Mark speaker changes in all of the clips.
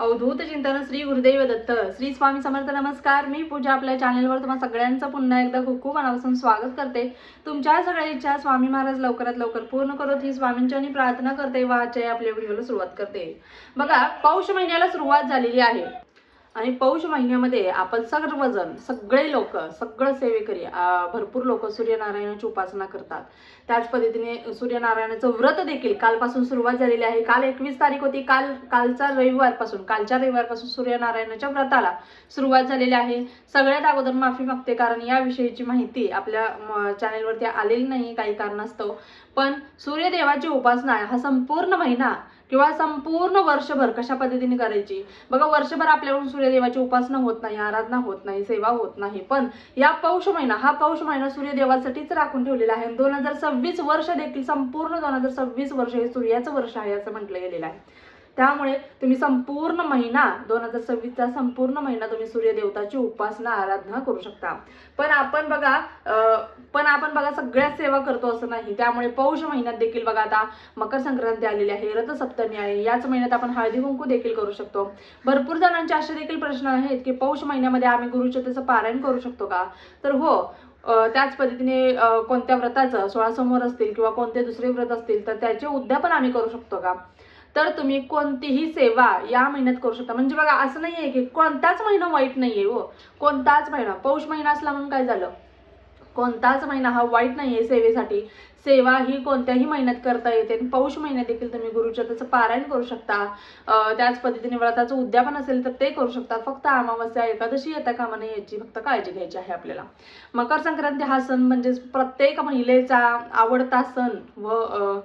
Speaker 1: अवधूत चिंतन श्री गुरुदेव दत्त. श्री स्वामी समर्थ नमस्कार. मी पूजा आपल्या चॅनलवर तुम्हाला सगळ्यांचं पुन्हा एकदा खूप खूप मनापासून स्वागत करते. तुमच्या सगळ्या इच्छा स्वामी महाराज लवकरात लवकर पूर्ण करत. ही स्वामींच्या प्रार्थना करते व आजच्या आपल्या व्हिडिओला सुरुवात करते. बघा पौष महिन्याला सुरुवात झालेली आहे. आणि पौष महिन्यामध्ये आपण सर्वजण सगळे लोक सगळं सेवेकरी भरपूर लोक सूर्यनारायणाची उपासना करतात. त्याच पद्धतीने सूर्यनारायणाचं व्रत देखील कालपासून सुरुवात झालेली आहे. काल एकवीस तारीख होती. काल कालचा रविवारपासून कालच्या रविवारपासून सूर्यनारायणाच्या व्रताला सुरुवात झालेली आहे. सगळ्यात अगोदर माफी मागते कारण याविषयीची माहिती आपल्या चॅनेलवरती आलेली नाही काही कारणास्तव. पण सूर्यदेवाची उपासना हा संपूर्ण महिना किंवा संपूर्ण वर्षभर कशा पद्धतीने करायची? बघा वर्षभर आपल्याकडून सूर्यदेवाची उपासना होत नाही आराधना होत नाही सेवा होत नाही. पण या पौष महिना हा पौष महिना सूर्यदेवासाठीच राखून ठेवलेला आहे. दोन हजार सव्वीस वर्ष देखील संपूर्ण दोन हजार सव्वीस वर्ष हे सूर्याचं वर्ष आहे असं म्हटलं गेलेलं आहे. त्यामुळे तुम्ही संपूर्ण महिना दोन हजार सव्वीसचा संपूर्ण महिना तुम्ही सूर्यदेवताची उपासना आराधना करू शकता. पण आपण बघा पण आपण बघा सगळ्याच सेवा करतो असं नाही. त्यामुळे पौष महिन्यात देखील बघा आता मकर संक्रांती आलेली आहे रथसप्तमी आहे याच महिन्यात आपण हळदी कुंकू देखील करू शकतो. भरपूर जणांचे असे देखील प्रश्न आहेत की पौष महिन्यामध्ये आम्ही गुरुचतेचं पारायण करू शकतो का? तर हो त्याच पद्धतीने कोणत्या व्रताचं सोळा समोर असतील किंवा कोणते दुसरे व्रत असतील तर त्याचे उद्यापन आम्ही करू शकतो का? तर तुम्ही कोणतीही सेवा या महिन्यात करू शकता. म्हणजे बघा असं नाही आहे की कोणताच महिना वाईट नाही आहे हो. कोणताच महिना. पौष महिना असला म्हणून काय झालं? कोणताच महिना हा वाईट नाही आहे सेवेसाठी. सेवा ही कोणत्याही महिन्यात करता येते. आणि पौष महिन्यात देखील तुम्ही गुरुचरित्राचं पारायण करू शकता. त्याच पद्धतीने व्रताचं उद्यापन असेल तर ते करू शकता. फक्त अमावस्या एकादशी येता कामा नये याची फक्त काळजी घ्यायची आहे आपल्याला. मकर संक्रांती हा सण म्हणजे प्रत्येक महिलेचा आवडता सण व अं,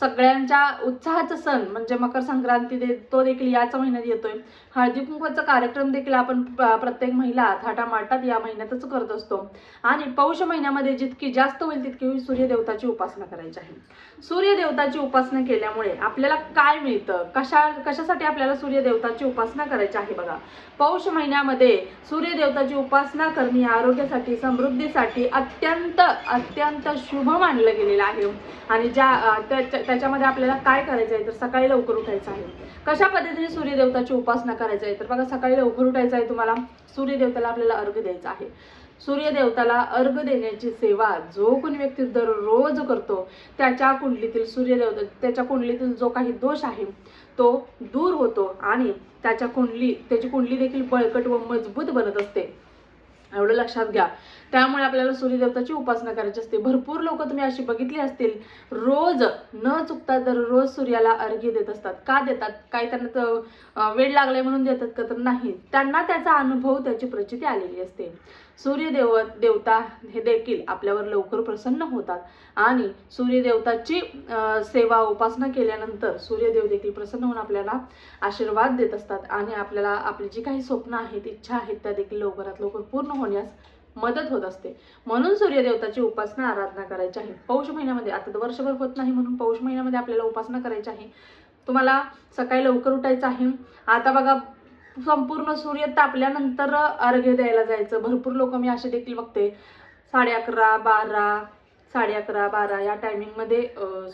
Speaker 1: सगळ्यांच्या उत्साहाचा सण म्हणजे मकर संक्रांती दे तो देखील याच महिन्यात येतोय. हळदी कुंकवाचा कार्यक्रम देखील आपण प्रत्येक महिला थाटामाटात या महिन्यातच करत असतो. आणि पौष महिन्यामध्ये जितकी जास्त होईल तितकी सूर्यदेवताची उपासना करायची आहे. सूर्यदेवताची उपासना केल्यामुळे आपल्याला काय मिळतं? कशा कशासाठी आपल्याला सूर्यदेवताची उपासना करायची आहे बघा. पौष महिन्यामध्ये सूर्यदेवताची उपासना करणे आरोग्यासाठी समृद्धीसाठी अत्यंत अत्यंत शुभ मानलं गेलेलं आहे. आणि ज्या त्याच्या- त्याच्यामध्ये आपल्याला काय करायचं आहे? तर सकाळी लवकर उठायचं आहे. कशा पद्धतीने सूर्यदेवताची उपासना करायची आहे? तर बघा सकाळी लवकर उठायचं आहे तुम्हाला. सूर्यदेवताला आपल्याला अर्घ द्यायचा आहे. सूर्यदेवताला अर्घ देण्याची सेवा जो कोणी व्यक्ती दररोज करतो त्याच्या कुंडलीतील सूर्यदेवता त्याच्या कुंडलीतील जो काही दोष आहे तो दूर होतो आणि त्याच्या कुंडली त्याची कुंडली देखील बळकट व मजबूत बनत असते. एवढं लक्षात घ्या. त्यामुळे आपल्याला सूर्यदेवताची उपासना करायची असते. भरपूर लोक तुम्ही अशी बघितली असतील रोज न चुकता दररोज सूर्याला अर्घ्य देत असतात. का देतात? काय त्यांना तर, वेळ लागलाय म्हणून देतात का तर नाही. त्यांना त्याचा अनुभव त्याची प्रचिती आलेली असते. सूर्यदेव देवता हे देखील आपल्यावर लवकर प्रसन्न होतात. आणि सूर्यदेवताची सेवा उपासना केल्यानंतर सूर्यदेव देखील प्रसन्न होऊन आपल्याला आशीर्वाद देत असतात. आणि आपल्याला आपली जी काही स्वप्न आहेत इच्छा आहेत त्या देखील लवकरात लवकर पूर्ण होण्यास मदत होत असते. म्हणून सूर्यदेवताची उपासना आराधना करायची आहे. पौष महिन्यामध्ये आता तर वर्षभर होत नाही म्हणून पौष महिन्यामध्ये आपल्याला उपासना करायची आहे. तुम्हाला सकाळी लवकर उठायचं आहे. आता बघा संपूर्ण सूर्य तापल्यानंतर अर्घ्य द्यायला जायचं. भरपूर लोक मी असे देखील बघते. साडे अकरा बारा साडे अकरा बारा या टायमिंगमध्ये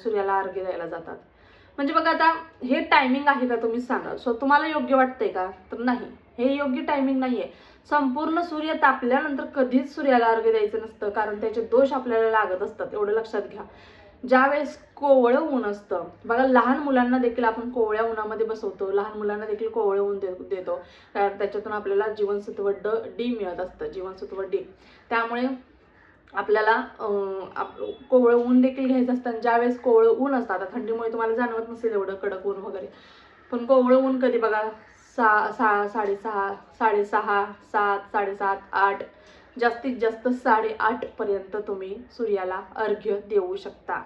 Speaker 1: सूर्याला अर्घ्य द्यायला जातात. म्हणजे बघा आता हे टायमिंग आहे का तुम्ही सांगा सो तुम्हाला योग्य वाटतंय का? तर नाही. हे योग्य टायमिंग नाही आहे संपूर्ण सूर्य तापल्यानंतर कधीच सूर्याला अर्घ्य द्यायचं नसतं. कारण त्याचे दोष आपल्याला लागत असतात. एवढं लक्षात घ्या. ज्यावेळेस कोवळं ऊन असतं बघा लहान मुलांना देखील आपण कोवळ्या उन्हामध्ये बसवतो लहान मुलांना देखील कोवळं ऊन दे देतो. कारण त्याच्यातून आपल्याला जीवनसत्व ड डी मिळत असतं जीवनसत्व डी. त्यामुळे आपल्याला आप कोवळं ऊन देखील घ्यायचं असतं आणि ज्यावेळेस कोवळं ऊन असतं आता थंडीमुळे तुम्हाला जाणवत नसेल एवढं कडक ऊन वगैरे पण कोवळं ऊन कधी बघा सहा सहा साडेसहा साडेसहा सात साडेसात आठ जास्तीत जास्त साडेआठ पर्यंत तुम्ही सूर्याला अर्घ्य देऊ शकता.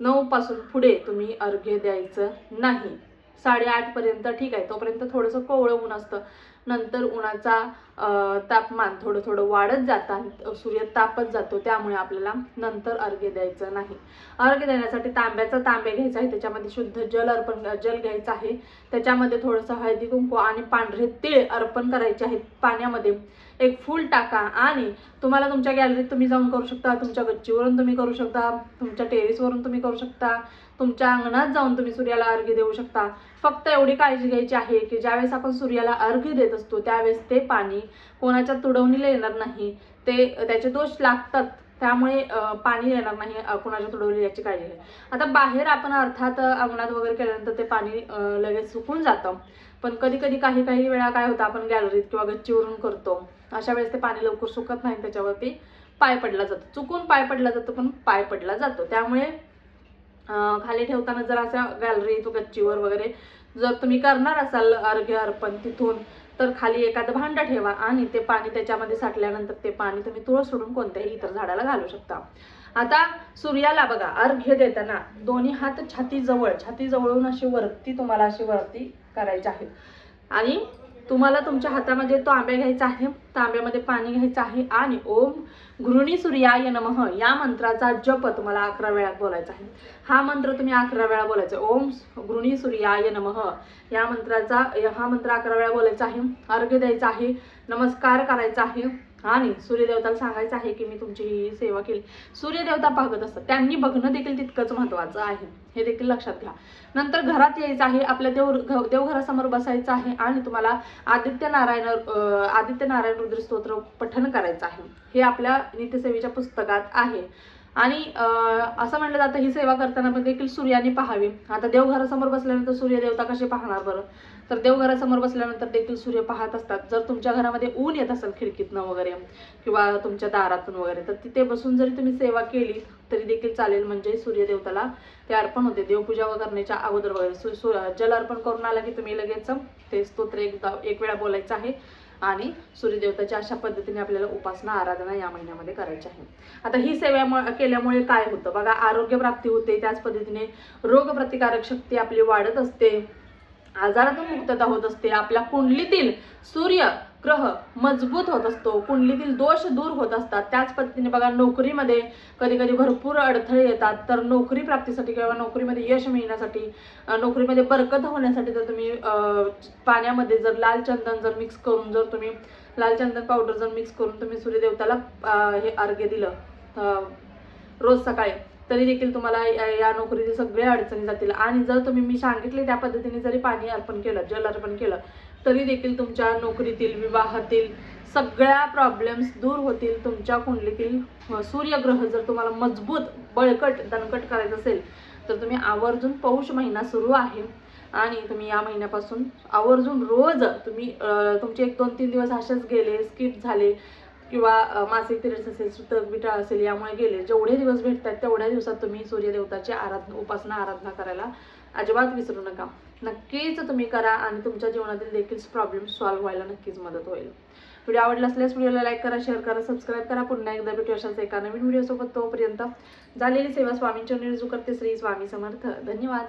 Speaker 1: नऊपासून पुढे तुम्ही अर्घ्य द्यायचं नाही. साडेआठ पर्यंत ठीक आहे तोपर्यंत थोडंसं कोवळं ऊन असतं. नंतर उन्हाचा तापमान थोडं थोडं वाढत जातं सूर्य तापत जातो त्यामुळे आपल्याला नंतर अर्घ्य द्यायचं नाही. अर्घ्य देण्यासाठी तांब्याचा तांबे घ्यायचा आहे त्याच्यामध्ये शुद्ध जल अर्पण जल घ्यायचं आहे. त्याच्यामध्ये थोडंसं हळदी कुंकू आणि पांढरे तीळ अर्पण करायचे आहेत. पाण्यामध्ये एक फूल टाका आणि तुम्हाला तुमच्या गॅलरीत तुम्ही जाऊन करू शकता तुमच्या गच्चीवरून तुम्ही करू शकता तुमच्या टेरेसवरून तुम्ही करू शकता तुमच्या अंगणात जाऊन तुम्ही सूर्याला अर्घ्य देऊ शकता. फक्त एवढी काळजी घ्यायची आहे की ज्यावेळेस आपण सूर्याला अर्घ्य देत असतो त्यावेळेस ते पाणी कोणाच्या तुडवणीला येणार नाही. ते त्याचे दोष लागतात त्यामुळे पाणी येणार नाही कुणाच्या कोणाच्या तुडवली याची काळजी घ्या आता बाहेर आपण अर्थात अंगणात वगैरे केल्यानंतर ते पाणी लगेच सुकून जातं. पण कधी कधी काही काही वेळा काय होतं आपण गॅलरीत किंवा गच्चीवरून करतो. अशा वेळेस ते पाणी लवकर सुकत नाही त्याच्यावरती पाय पडला जातो. चुकून पाय पडला जातो पण पाय पडला जातो. त्यामुळे खाली ठेवताना जर अशा तो गच्चीवर वगैरे जर तुम्ही करणार असाल अर्घ्य अर्पण तिथून तर खाली एखादं भांडं ठेवा आणि ते पाणी त्याच्यामध्ये साठल्यानंतर ते पाणी तुम्ही तुळस सोडून कोणत्याही इतर झाडाला घालू शकता. आता सूर्याला बघा अर्घ्य देताना दोन्ही हात छातीजवळ छातीजवळून अशी वरती तुम्हाला अशी वरती करायची आहे आणि तुम्हाला तुमच्या हातामध्ये तो आंबे घ्यायचा आहे. तांब्यामध्ये पाणी घ्यायचं आहे आणि ओम घृणी सूर्याय नमः या मंत्राचा जप तुम्हाला अकरा वेळा बोलायचा आहे. हा मंत्र तुम्ही अकरा वेळा बोलायचा ओम गृहिणी सूर्याय नमः या मंत्राचा हा मंत्र अकरा वेळा बोलायचा आहे. अर्घ्य द्यायचा आहे. नमस्कार करायचा आहे. आणि सूर्यदेवताला सांगायचं आहे की मी तुमची ही सेवा केली. सूर्यदेवता पाहत असतात. त्यांनी बघणं देखील तितकंच महत्त्वाचं आहे. हे देखील लक्षात घ्या. नंतर घरात यायचं आहे आपल्या देव घ- देवघरासमोर बसायचं आहे आणि तुम्हाला आदित्य नारायण आदित्य नारायण रुद्र स्तोत्र पठण करायचं आहे. हे आपल्या नित्यसेवेच्या पुस्तकात आहे. आणि असं म्हटलं जातं ही सेवा करताना पण देखील सूर्याने पाहावी. आता देवघरासमोर बसल्यानंतर सूर्यदेवता कसे पाहणार बरं? तर देवघरासमोर बसल्यानंतर देखील सूर्य पाहत असतात. जर तुमच्या घरामध्ये ऊन येत असेल खिडकीतनं वगैरे किंवा तुमच्या दारातून वगैरे तर तिथे बसून जरी तुम्ही सेवा केली तरी देखील चालेल. म्हणजे सूर्यदेवताला ते अर्पण होते. देवपूजा करण्याच्या अगोदर वगैरे सु जल अर्पण करून आला की तुम्ही लगेच ते स्तोत्र एकदा एक वेळा बोलायचं आहे. आणि सूर्यदेवताच्या अशा पद्धतीने आपल्याला उपासना आराधना या महिन्यामध्ये करायची आहे. आता ही सेवा केल्यामुळे काय होतं? बघा आरोग्य प्राप्ती होते त्याच पद्धतीने रोगप्रतिकारक शक्ती आपली वाढत असते आजारातून मुक्तता होत असते आपल्या कुंडलीतील सूर्य ग्रह मजबूत होत असतो कुंडलीतील दोष दूर होत असतात. त्याच पद्धतीने बघा नोकरीमध्ये कधी कधी भरपूर अडथळे येतात. तर नोकरी प्राप्तीसाठी किंवा नोकरीमध्ये यश मिळण्यासाठी नोकरीमध्ये बरकत होण्यासाठी जर तुम्ही पाण्यामध्ये जर लाल चंदन जर मिक्स करून जर तुम्ही लाल चंदन पावडर जर मिक्स करून तुम्ही सूर्यदेवताला हे अर्घ्य दिलं रोज सकाळी. तरी देखील तुम्हाला या- या नोकरीतील सगळ्या अडचणी जातील. आणि जर तुम्ही मी सांगितले त्या पद्धतीने जरी पाणी अर्पण केलं जल अर्पण केलं तरी देखील तुमच्या नोकरीतील विवाहातील सगळ्या प्रॉब्लेम्स दूर होतील. तुमच्या कुंडलीतील सूर्यग्रह जर तुम्हाला मजबूत बळकट दणकट करायचं असेल तर तुम्ही आवर्जून पौष महिना सुरू आहे. आणि तुम्ही या महिन्यापासून आवर्जून रोज तुम्ही तुमचे एक दोन तीन दिवस असेच गेले स्किप झाले. किंवा मासिक पिरियड्स असेल सुतक बिटा असेल यामुळे गेले. जेवढे दिवस भेटतात तेवढ्या दिवसात तुम्ही सूर्यदेवताची आराधना उपासना आराधना करायला अजिबात विसरू नका. नक्कीच तुम्ही करा आणि तुमच्या जीवनातील देखील प्रॉब्लेम सॉल्व्ह व्हायला नक्कीच मदत होईल. व्हिडिओ आवडला असल्यास व्हिडिओला लाईक करा शेअर करा सबस्क्राईब करा. पुन्हा एकदा भेटू अशाच एका नवीन व्हिडिओसोबत तोपर्यंत. झालेली सेवा स्वामींच्या निरजू करते श्री स्वामी समर्थ. धन्यवाद.